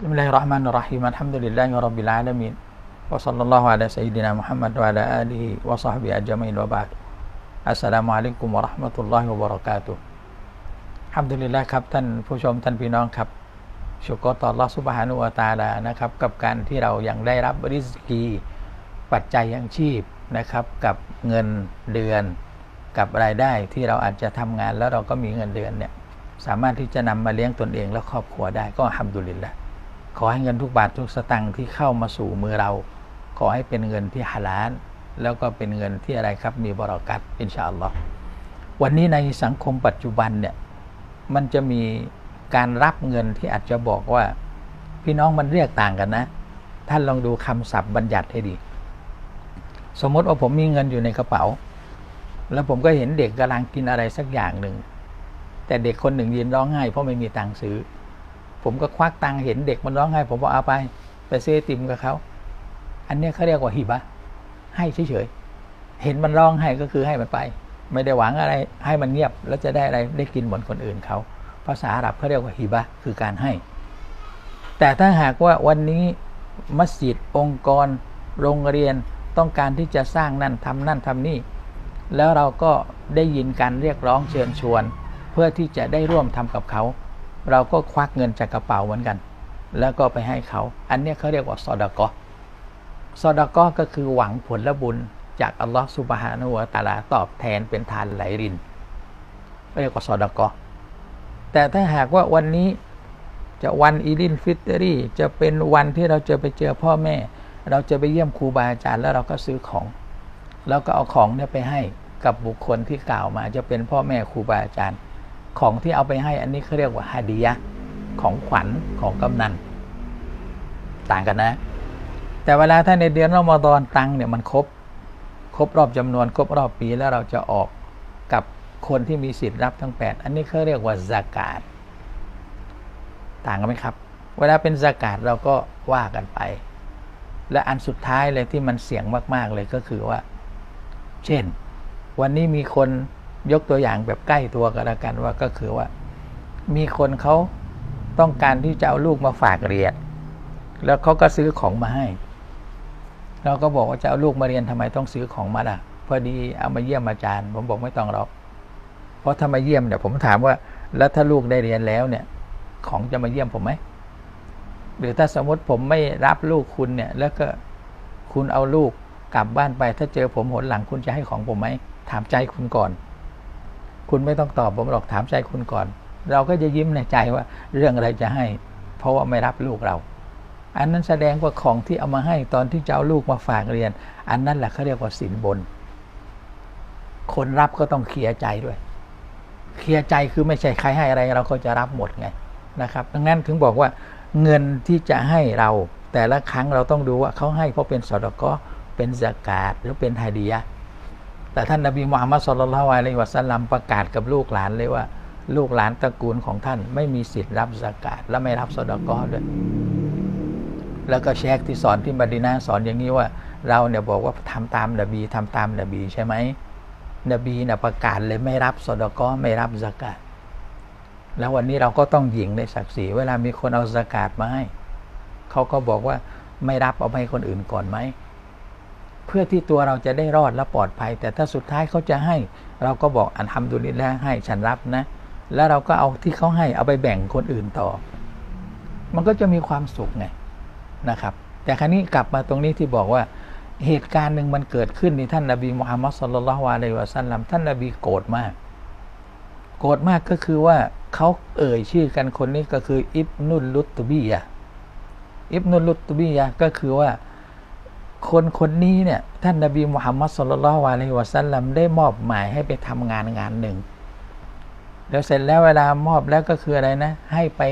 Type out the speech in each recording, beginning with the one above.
بسم الله الرحمن الرحيم الحمد لله رب العالمين وصلى الله على سيدنا محمد وعلى آله وصحبه أجمعين وبعد السلام عليكم ورحمة الله وبركاته ฮัมดุลิลละครับท่านผู้ชมท่านพี่น้องครับชุกรต่อลอสุบฮานุวาตาลานะครับ กับการที่เรายังได้รับริสกี ปัจจัยยังชีพนะครับ กับเงินเดือน กับรายได้ที่เราอาจจะทำงานแล้วเราก็มีเงินเดือนเนี่ยสามารถที่จะนำมาเลี้ยงตนเองและครอบครัวได้ก็ฮัมดุลิลละ ขอให้เงินทุกบาททุกสตังค์ที่เข้ามาสู่มือเรา ขอให้เป็นเงินที่ฮาลาลแล้วก็เป็นเงินที่อะไรครับมีบรอกัตอินชาอัลลอฮ์วันนี้ในสังคมปัจจุบันเนี่ยมันจะมีการรับเงินที่อาจจะบอกว่า พี่น้องมันเรียกต่างกันนะ ท่านลองดูคำศัพท์บัญญัติให้ดี สมมติว่าผมมีเงินอยู่ในกระเป๋า แล้วผมก็เห็นเด็กกำลังกินอะไรสักอย่างหนึ่งแต่เด็กคนหนึ่งยืนร้องไห้เพราะไม่มีตังค์ซื้อ ผมก็ควักตังเห็นเด็กมันร้องไห้ผมบอกเอาไป ไปซื้อติมกับเขา อันนี้เขาเรียกว่าฮิบะ ให้เฉยๆ เห็นมันร้องไห้ก็คือให้มันไป ไม่ได้หวังอะไร ให้มันเงียบ แล้วจะได้อะไรได้กินเหมือนคนอื่นเขา ภาษาอาหรับเขาเรียกว่าฮิบะคือการให้ แต่ถ้าหากว่าวันนี้มัสยิดองค์กร โรงเรียนต้องการที่จะสร้างนั่นทำนั่นทำนี่ แล้วเราก็ได้ยินการเรียกร้องเชิญชวน เพื่อที่จะได้ร่วมทำกับเขา เราก็ควักเงินจากกระเป๋าเหมือนกัน แล้วก็ไปให้เขา อันนี้เขาเรียกว่าซอดากอซอดากอก็คือหวังผลละบุญจากอัลลอฮฺสุบฮานะฮูวะตะอาลาตอบแทนเป็นทานไหลรินเรียกว่าซอดากอแต่ถ้าหากว่าวันนี้จะวันอีดินฟิตรีจะเป็นวันที่เราจะไปเจอพ่อแม่ เราจะไปเยี่ยมครูบาอาจารย์แล้วเราก็ซื้อของ แล้วก็เอาของเนี่ยไปให้กับบุคคลที่กล่าวมาจะเป็นพ่อแม่ครูบาอาจารย์ ของที่เอาไปให้อันนี้เขาเรียกว่าฮาดียะของขวัญของกำนัน ต่างกันนะ แต่เวลาถ้าในเดือนรอมฎอนตังเนี่ยมันครบ ครบรอบจำนวน ครบรอบปีแล้วเราจะออกกับคนที่มีสิทธิ์รับทั้ง 8 อันนี้เขาเรียกว่าสากาศต่างกันไหมครับ เวลาเป็นสากาศเราก็ว่ากันไป และอันสุดท้ายเลยที่มันเสี่ยงมาก ๆเลยก็คือว่า เช่น วันนี้มีคน ยกตัวอย่างแบบใกล้ตัวกันแล้วกันว่าก็คือว่า มีคนเขาต้องการที่จะเอาลูกมาฝากเรียนแล้วเขาก็ซื้อของมาให้ เราก็บอกว่าจะเอาลูกมาเรียนทำไมต้องซื้อของมาล่ะ พอดีเอามาเยี่ยมอาจารย์ ผมบอกไม่ต้องหรอกเพราะถ้ามาเยี่ยมเนี่ยผมถามว่า แล้วถ้าลูกได้เรียนแล้วเนี่ย ของจะมาเยี่ยมผมไหมหรือถ้าสมมติผมไม่รับลูกคุณเนี่ย แล้วก็คุณเอาลูกกลับบ้านไป ถ้าเจอผมหนหลังคุณจะให้ของผมไหมถามใจคุณก่อน คุณไม่ต้องตอบผมหรอกถามใจคุณก่อน เราก็จะยิ้มในใจว่าเรื่องอะไรจะให้ เพราะว่าไม่รับลูกเรา อันนั้นแสดงว่าของที่เอามาให้ตอนที่จะเอาลูกมาฝากเรียน อันนั้นแหละเขาเรียกว่าสินบน คนรับก็ต้องเคลียร์ใจด้วย เคลียร์ใจคือไม่ใช่ใครให้อะไร เราก็จะรับหมดไงนะครับ ดังนั้นถึงบอกว่าเงินที่จะให้เราแต่ละครั้งเราต้องดูว่าเขาให้เพราะเป็นสอดก็เป็นสกาดหรือเป็นไฮดียะ แต่ท่านนบีมุฮัมมัดสุลลัลอะลัยวะสัลลัมประกาศกับลูกหลานเลยว่า ลูกหลานตระกูลของท่าน ไม่มีสิทธิ์รับสกาดและไม่รับสดก็ด้วย แล้วก็แชกที่สอนที่มดีนาสอนอย่างนี้ว่า เราเนี่ยบอกว่าทำตามนบีทำตามนบีใช่ไหมนบีเนี่ยประกาศเลยไม่รับสดก็ไม่รับสกาดแล้ววันนี้เราก็ต้องหยิงในศักดิ์ศรีเวลามีคนเอาสกาดมาให้เขาก็บอกว่าไม่รับเอาไปให้คนอื่นก่อนไหม เพื่อที่ตัวเราจะได้รอดและปลอดภัย แต่ถ้าสุดท้ายเขาจะให้ เราก็บอกอันทำดุลิแล้วให้ฉันรับนะ แล้วเราก็เอาที่เขาให้เอาไปแบ่งคนอื่นต่อ มันก็จะมีความสุขไงนะครับ แต่ครั้นี้กลับมาตรงนี้ที่บอกว่าเหตุการณ์หนึ่งมันเกิดขึ้นในท่านนบีมุฮัมมัดสุลลัลวะลัยวะสัลลัมท่านนบีโกรธมาก โกรธมากก็คือว่าเขาเอ่ยชื่อกันคนนี้ก็คืออิบนุลลุตบียะอิบนุลลุตบียะก็คือว่า คนคนนี้เนี่ยท่านนบีมุฮัมมัดสุลลัลวะลัยวะสัลลัมได้มอบหมายให้ไปทำงานงานหนึ่งแล้วเสร็จแล้วเวลามอบแล้วก็คืออะไรนะ ให้ไป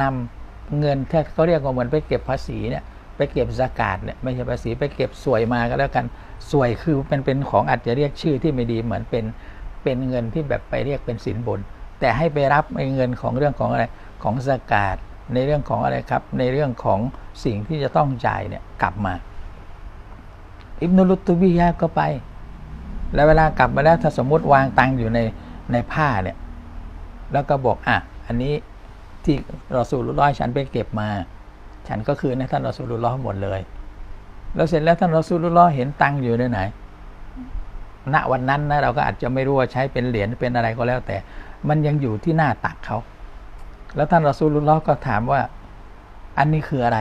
นำเงินที่เขาเรียกว่าเหมือนไปเก็บภาษีเนี่ยไปเก็บสากาศเนี่ยไม่ใช่ภาษีไปเก็บสวยมาก็แล้วกันสวยคือเป็นเป็นของอาจจะเรียกชื่อที่ไม่ดีเหมือนเป็นเป็นเงินที่แบบไปเรียกเป็นสินบน แต่ให้ไปรับเงินของเรื่องของอะไรของสากาศในเรื่องของอะไรครับ ในเรื่องของสิ่งที่จะต้องจ่ายเนี่ยกลับมา อิบนุลุตตุบียะก็ไป แล้วเวลากลับมาแล้วถ้าสมมุติวางตังอยู่ในในผ้าเนี่ย แล้วก็บอกอะอันนี้ที่รอสูลุลลอฮ์ฉันไปเก็บมา ฉันก็คืนให้ท่านรอสูลุลลอฮ์หมดเลย แล้วเสร็จแล้วท่านรอสูลุลลอฮ์เห็นตังอยู่ในไหนณวันนั้นนะเราก็อาจจะไม่รู้ว่าใช้เป็นเหรียญเป็นอะไรก็แล้วแต่ มันยังอยู่ที่หน้าตักเขา แล้วท่านรอสูลุลลอฮ์ก็ถามว่า อันนี้คืออะไร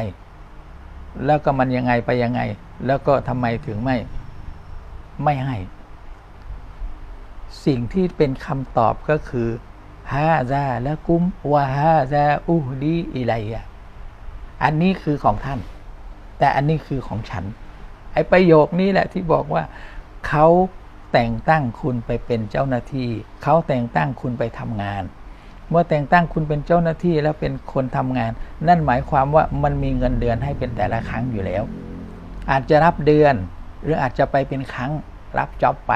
แล้วก็มันยังไงไปยังไง แล้วก็ทำไมถึงไม่ไม่ให้ สิ่งที่เป็นคำตอบก็คือฮาซาละกุมวะฮาซาอูดีอิไลยะอันนี้คือของท่าน แต่อันนี้คือของฉัน ไอประโยคนี้แหละที่บอกว่าเขาแต่งตั้งคุณไปเป็นเจ้าหน้าที่ เขาแต่งตั้งคุณไปทำงาน เมื่อแต่งตั้งคุณเป็นเจ้าหน้าที่แล้วเป็นคนทำงาน นั่นหมายความว่ามันมีเงินเดือนให้เป็นแต่ละครั้งอยู่แล้ว อาจจะรับเดือน หรืออาจจะไปเป็นครั้งรับจ็อบไป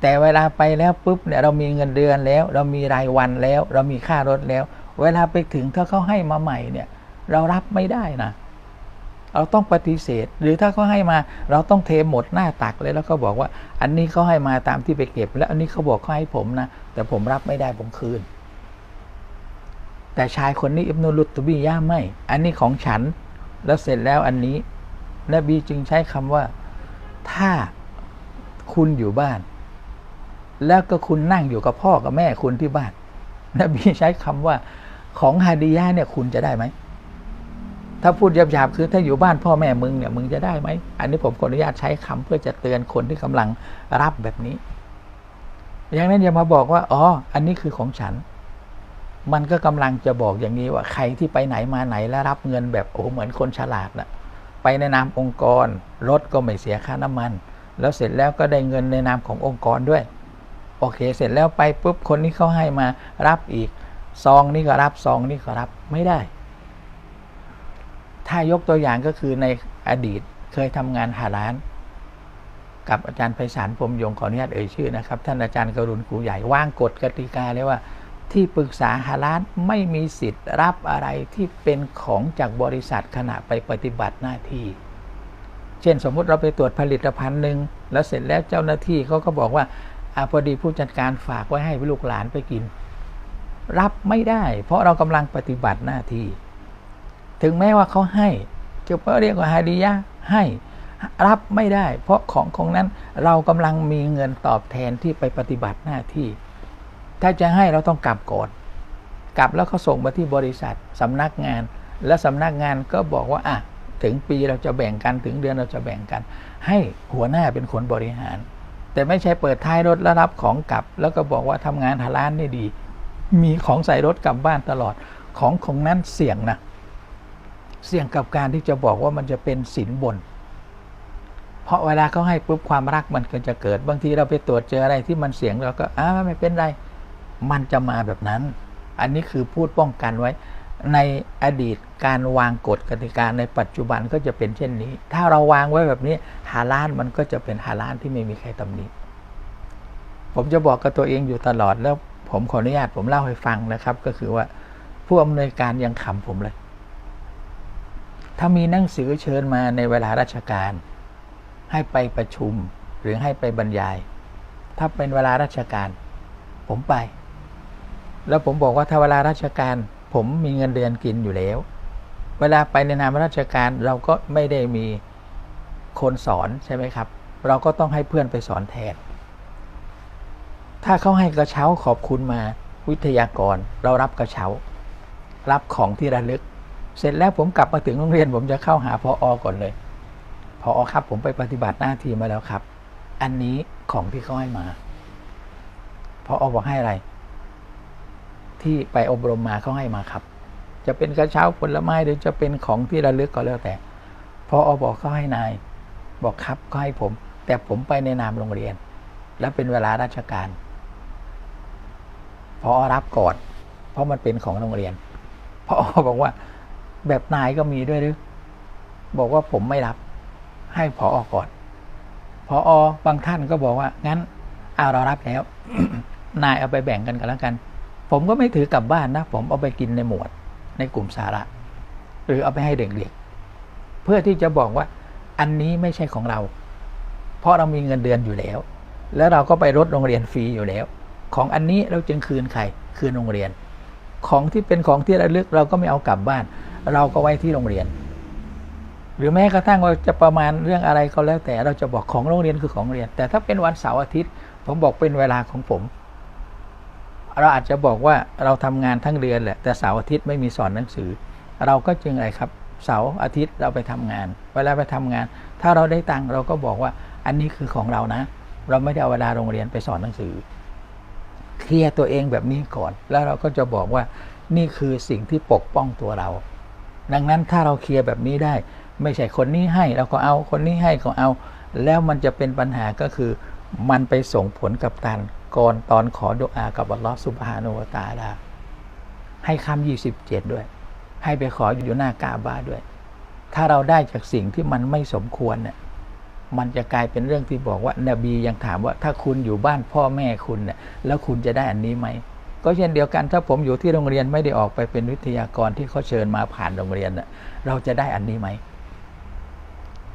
แต่เวลาไปแล้วปุ๊บเนี่ยเรามีเงินเดือนแล้ว เรามีรายวันแล้ว เรามีค่ารถแล้ว เวลาไปถึงถ้าเขาให้มาใหม่เนี่ยเรารับไม่ได้นะเราต้องปฏิเสธ หรือถ้าเขาให้มาเราต้องเทหมดหน้าตักเลยแล้วก็บอกว่า อันนี้เขาให้มาตามที่ไปเก็บ แล้วอันนี้เขาบอกเขาให้ผมนะแต่ผมรับไม่ได้ผมคืน แต่ชายคนนี้อิบนุลุตตุบียะไม่ อันนี้ของฉันแล้วเสร็จแล้วอันนี้ นบีจึงใช้คำว่า ถ้าคุณอยู่บ้าน แล้วก็คุณนั่งอยู่กับพ่อกับแม่คุณที่บ้าน นบีใช้คำว่า ของฮาดียะเนี่ยคุณจะได้ไหม ถ้าพูดหยาบๆคือถ้าอยู่บ้านพ่อแม่มึงเนี่ยมึงจะได้ไหม อันนี้ผมขออนุญาตใช้คำเพื่อจะเตือนคนที่กำลังรับแบบนี้ อย่างนั้นอย่ามาบอกว่า อ๋อ อันนี้คือของฉันมันก็กำลังจะบอกอย่างนี้ว่าใครที่ไปไหนมาไหนแล้วรับเงินแบบโอ้เหมือนคนฉลาดน่ะ ไปในนามองค์กร รถก็ไม่เสียค่าน้ำมัน แล้วเสร็จแล้วก็ได้เงินในนามขององค์กรด้วย โอเค เสร็จแล้วไปปุ๊บคนนี้เขาให้มารับอีกซองนี่ก็รับซองนี่ก็รับไม่ได้ ถ้ายกตัวอย่างก็คือในอดีตเคยทำงานหาร้าน กับอาจารย์ไพศาลพรมยงขออนุญาตเอ่ยชื่อนะครับ ท่านอาจารย์กรุณครูใหญ่วางกฎกติกาเลยว่า ที่ปรึกษาหาร้านไม่มีสิทธิ์รับอะไรที่เป็นของจากบริษัทขณะไปปฏิบัติหน้าที่ เช่นสมมุติเราไปตรวจผลิตภัณฑ์หนึ่งแล้วเสร็จแล้วเจ้าหน้าที่เขาก็บอกว่าอาพอดีผู้จัดการฝากไว้ให้ลูกหลานไปกิน รับไม่ได้ เพราะเรากำลังปฏิบัติหน้าที่ ถึงแม้ว่าเขาให้จะเพาะเรียกว่าฮาดียะให้รับไม่ได้ เพราะของของนั้นเรากำลังมีเงินตอบแทนที่ไปปฏิบัติหน้าที่ ถ้าจะให้เราต้องกลับก่อนกลับแล้วเขาส่งมาที่บริษัทสำนักงาน และสำนักงานก็บอกว่าอะถึงปีเราจะแบ่งกันถึงเดือนเราจะแบ่งกัน ให้หัวหน้าเป็นคนบริหาร แต่ไม่ใช่เปิดท้ายรถแล้วรับของกลับ แล้วก็บอกว่าทำงานหาร้านนี่ดี มีของใส่รถกลับบ้านตลอดของของนั้นเสี่ยงนะเสี่ยงกับการที่จะบอกว่ามันจะเป็นสินบน เพราะเวลาเขาให้ปุ๊บความรักมันก็จะเกิดบางทีเราไปตรวจเจออะไรที่มันเสี่ยงเราก็อ้าไม่เป็นไร มันจะมาแบบนั้น อันนี้คือพูดป้องกันไว้ ในอดีตการวางกฎกติกาในปัจจุบันก็จะเป็นเช่นนี้ ถ้าเราวางไว้แบบนี้หาล้านมันก็จะเป็นหาล้านที่ไม่มีใครตำหนิผมจะบอกกับตัวเองอยู่ตลอดแล้วผมขออนุญาตผมเล่าให้ฟังนะครับ ก็คือว่าผู้อำนวยการยังขำผมเลย ถ้ามีหนังสือเชิญมาในเวลาราชการ ให้ไปประชุมหรือให้ไปบรรยาย ถ้าเป็นเวลาราชการ ผมไป แล้วผมบอกว่าถ้าเวลาราชการ ผมมีเงินเดือนกินอยู่แล้ว เวลาไปในนามราชการเราก็ไม่ได้มีคนสอนใช่ไหมครับ เราก็ต้องให้เพื่อนไปสอนแทน ถ้าเขาให้กระเช้าขอบคุณมาวิทยากรเรารับกระเช้า รับของที่ระลึก เสร็จแล้วผมกลับมาถึงโรงเรียน ผมจะเข้าหาพออก่อนเลยพออครับผมไปปฏิบัติหน้าที่มาแล้วครับ อันนี้ของที่เขาให้มาพออบอกให้อะไร ที่ไปอบรมมาเขาให้มาครับ จะเป็นกระเช้าผลไม้หรือจะเป็นของที่ระลึกก็แล้วแต่พออบอกเขาให้นาย บอกครับก็ให้ผม แต่ผมไปในนามโรงเรียน และเป็นเวลาราชการ พอรับก่อนเพราะมันเป็นของโรงเรียนพอบอกว่า แบบนายก็มีด้วยหรือบอกว่าผมไม่รับ ให้พออก่อนพออบางท่านก็บอกว่า งั้นเอาเรารับแล้ว นายเอาไปแบ่งกันกันแล้วกัน ผมก็ไม่ถือกลับบ้านนะ ผมเอาไปกินในหมวดในกลุ่มสาระ หรือเอาไปให้เด็กๆ เพื่อที่จะบอกว่าอันนี้ไม่ใช่ของเรา เพราะเรามีเงินเดือนอยู่แล้ว แล้วเราก็ไปรถโรงเรียนฟรีอยู่แล้ว ของอันนี้เราจึงคืนใครคืนโรงเรียน ของที่เป็นของที่ระลึกเราก็ไม่เอากลับบ้าน เราก็ไว้ที่โรงเรียน หรือแม้กระทั่งว่าจะประมาณเรื่องอะไรก็แล้วแต่เราจะบอกของโรงเรียนคือของเรียน แต่ถ้าเป็นวันเสาร์อาทิตย์ ผมบอกเป็นเวลาของผม เราอาจจะบอกว่าเราทำงานทั้งเดือนแหละแต่เสาร์อาทิตย์ไม่มีสอนหนังสือ เราก็จึงอะไรครับเสาร์อาทิตย์เราไปทำงาน เวลาไปทำงาน ถ้าเราได้ตังค์เราก็บอกว่าอันนี้คือของเรานะ เราไม่ได้เอาเวลาโรงเรียนไปสอนหนังสือเคลียร์ตัวเองแบบนี้ก่อน แล้วเราก็จะบอกว่านี่คือสิ่งที่ปกป้องตัวเรา ดังนั้นถ้าเราเคลียร์แบบนี้ได้ ไม่ใช่คนนี้ให้เราก็เอาคนนี้ให้ก็เอา แล้วมันจะเป็นปัญหาก็คือ มันไปส่งผลกับการ ก่อนตอนขอดุอากับอัลลอฮฺสุบฮานุวะตาลาให้คำยี่สิบเจ็ดด้วย ให้ไปขออยู่หน้ากาบาด้วย ถ้าเราได้จากสิ่งที่มันไม่สมควรเนี่ยมันจะกลายเป็นเรื่องที่บอกว่านบียังถามว่าถ้าคุณอยู่บ้านพ่อแม่คุณเนี่ยแล้วคุณจะได้อันนี้ไหมก็เช่นเดียวกันถ้าผมอยู่ที่โรงเรียนไม่ได้ออกไปเป็นวิทยากรที่เขาเชิญมาผ่านโรงเรียนน่ะเราจะได้อันนี้ไหม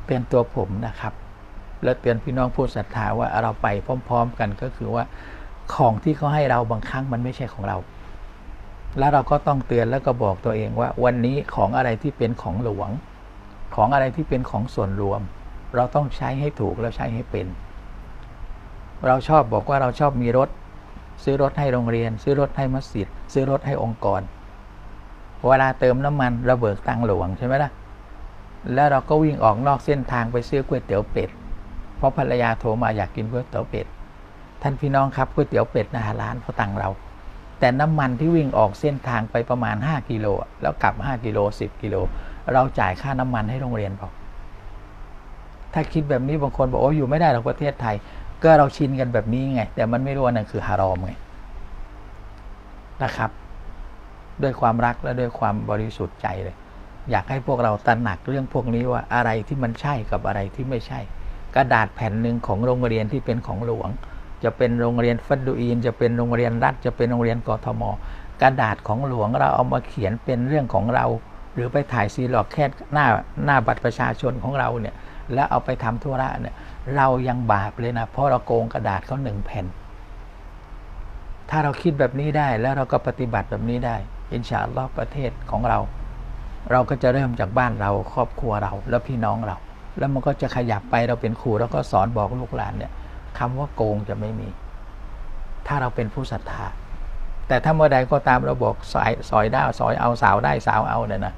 เตือนตัวผมนะครับ และเตือนพี่น้องผู้ศรัทธาว่าเราไปพร้อม ๆ กันก็คือว่าของที่เขาให้เราบางครั้งมันไม่ใช่ของเรา แล้วเราก็ต้องเตือนแล้วก็บอกตัวเองว่า วันนี้ของอะไรที่เป็นของหลวง ของอะไรที่เป็นของส่วนรวม เราต้องใช้ให้ถูกแล้วใช้ให้เป็น เราชอบบอกว่าเราชอบมีรถ ซื้อรถให้โรงเรียน ซื้อรถให้มัสยิด ซื้อรถให้องค์กร เวลาเติมน้ำมันเราเบิกตังหลวงใช่ไหมล่ะแล้วเราก็วิ่งออกนอกเส้นทางไปซื้อก๋วยเตี๋ยวเป็ด เพราะภรรยาโทรมาอยากกินก๋วยเตี๋ยวเป็ด ท่านพี่น้องครับก๋วยเตี๋ยวเป็ดนะร้านเขาตังเรา แต่น้ำมันที่วิ่งออกเส้นทางไปประมาณ 5 กิโล แล้วกลับ 5 กิโล 10 กิโล เราจ่ายค่าน้ำมันให้โรงเรียนเปล่าถ้าคิดแบบนี้บางคนบอกโอ้อยู่ไม่ได้หรอกประเทศไทย ก็เราชินกันแบบนี้ไง แต่มันไม่รู้ว่านั่นคือฮารอมไงนะครับ ด้วยความรักและด้วยความบริสุทธิ์ใจเลย อยากให้พวกเราตระหนักเรื่องพวกนี้ว่าอะไรที่มันใช่กับอะไรที่ไม่ใช่ กระดาษแผ่นหนึ่งของโรงเรียนที่เป็นของหลวง จะเป็นโรงเรียนฟัดดูอีนจะเป็นโรงเรียนรัฐ จะเป็นโรงเรียนกทม กระดาษของหลวงเราเอามาเขียนเป็นเรื่องของเรา หรือไปถ่ายซีล็อกแค่หน้าหน้าบัตรประชาชนของเราเนี่ยแล้วเอาไปทำธุระเนี่ยเรายังบาปเลยนะเพราะเราโกงกระดาษเขาหนึ่งแผ่น ถ้าเราคิดแบบนี้ได้แล้วเราก็ปฏิบัติแบบนี้ได้ อินชาอัลลอฮ์ประเทศของเรา เราก็จะเริ่มจากบ้านเราครอบครัวเราแล้วพี่น้องเรา แล้วมันก็จะขยับไปเราเป็นครูแล้วก็สอนบอกลูกหลานเนี่ยคำว่าโกงจะไม่มี ถ้าเราเป็นผู้ศรัทธา แต่ถ้าเมื่อใดก็ตามเราบอกสอยสอยได้สอยเอาสาวได้สาวเอาเนี่ยนะ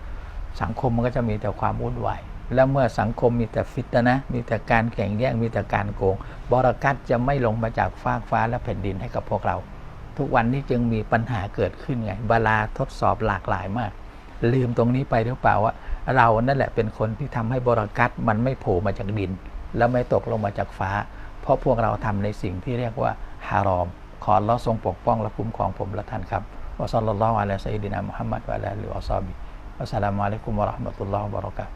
สังคมมันก็จะมีแต่ความวุ่นวายแล้วเมื่อสังคมมีแต่ฟิตนะ มีแต่การแข่งแย่งมีแต่การโกง บรกัตจะไม่ลงมาจากฟากฟ้าและแผ่นดินให้กับพวกเรา ทุกวันนี้จึงมีปัญหาเกิดขึ้นไงบาลาทดสอบหลากหลายมาก ลืมตรงนี้ไปหรือเปล่าว่า เรานั่นแหละเป็นคนที่ทำให้บรากัตมันไม่โผล่มาจากดิน แล้วไม่ตกลงมาจากฟ้า เพราะพวกเราทำในสิ่งที่เรียกว่าฮารอม ขอเราทรงปกป้องและคุ้มครองผมและท่านครับวะซัลลัลลอฮุอะลัยฮิวะซัลลัมมุฮัมมัดวะลาลิอัลซอบิอัสสลามุอะลัยกุมวะเราะห์มะตุลลอฮ์วะบะเราะกาตุฮ์